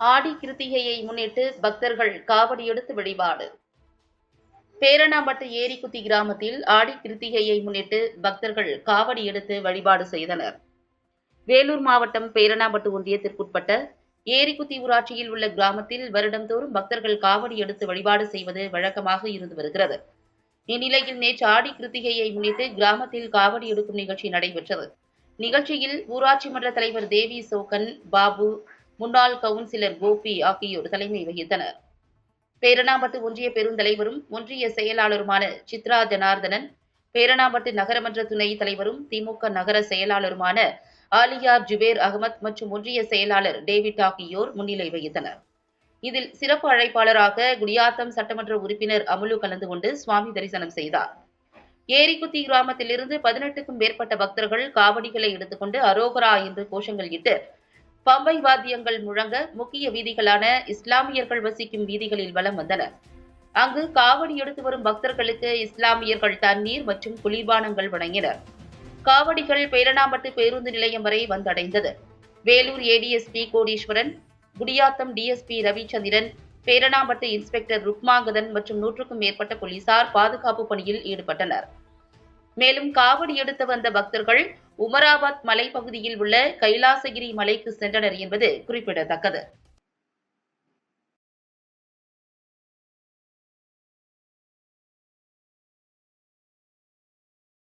ஆடி கிருத்திகையை முன்னிட்டு பக்தர்கள் காவடியெடுத்து வழிபாடு. பேரணாம்பட்டு ஏரிக்குத்தி கிராமத்தில் ஆடி கிருத்திகையை முன்னிட்டு பக்தர்கள் காவடி எடுத்து வழிபாடு செய்தனர். வேலூர் மாவட்டம் பேரணாம்பட்டு ஒன்றியத்திற்குட்பட்ட ஏரிக்குத்தி ஊராட்சியில் உள்ள கிராமத்தில் வருடந்தோறும் பக்தர்கள் காவடி எடுத்து வழிபாடு செய்வது வழக்கமாக இருந்து வருகிறது. இந்நிலையில் நேற்று ஆடி கிருத்திகையை முன்னிட்டு கிராமத்தில் காவடி எடுக்கும் நிகழ்ச்சி நடைபெற்றது. நிகழ்ச்சியில் ஊராட்சி மன்ற தலைவர் தேவி சோகன் பாபு முன்னாள் கவுன்சிலர் கோபி ஆகியோர் தலைமை வகித்தனர். பேரணாம்பட்டு ஒன்றிய பெருந்தலைவரும் ஒன்றிய செயலாளருமான சித்ரா ஜனார்தனன் பேரணாம்பட்டு நகரமன்ற துணை தலைவரும் திமுக நகர செயலாளருமான ஆலியார் ஜுபேர் அகமத் மற்றும் ஒன்றிய செயலாளர் டேவிட் ஆகியோர் முன்னிலை வகித்தனர். இதில் சிறப்பு அழைப்பாளராக குடியாத்தம் சட்டமன்ற உறுப்பினர் அமுலு கலந்து கொண்டு சுவாமி தரிசனம் செய்தார். ஏரிக்குத்தி கிராமத்திலிருந்து பதினெட்டுக்கும் மேற்பட்ட பக்தர்கள் காவடிகளை எடுத்துக்கொண்டு அரோகரா என்று கோஷங்கள் இட்டு பம்பை வாத்தியங்கள் முழங்க முக்கிய வீதிகளான இஸ்லாமியர்கள் வசிக்கும் வீதிகளில் வலம் வந்தனர். அங்கு காவடி எடுத்து வரும் பக்தர்களுக்கு இஸ்லாமியர்கள் தண்ணீர் மற்றும் குளிர்பானங்கள் வழங்கினர். காவடிகள் பேரணாம்பட்டு பேருந்து நிலையம் வரை வந்தடைந்தது. Vellore ADSP Kodeeswaran Gudiyatham DSP Ravichandran Pernambut inspector Rukmangathan மற்றும் நூற்றுக்கும் மேற்பட்ட போலீசார் பாதுகாப்பு பணியில் ஈடுபட்டனர். மேலும் காவடி எடுத்து வந்த பக்தர்கள் உமராபாத் மலைப்பகுதியில் உள்ள கைலாசகிரி மலைக்கு சென்றனர் என்பது குறிப்பிடத்தக்கது.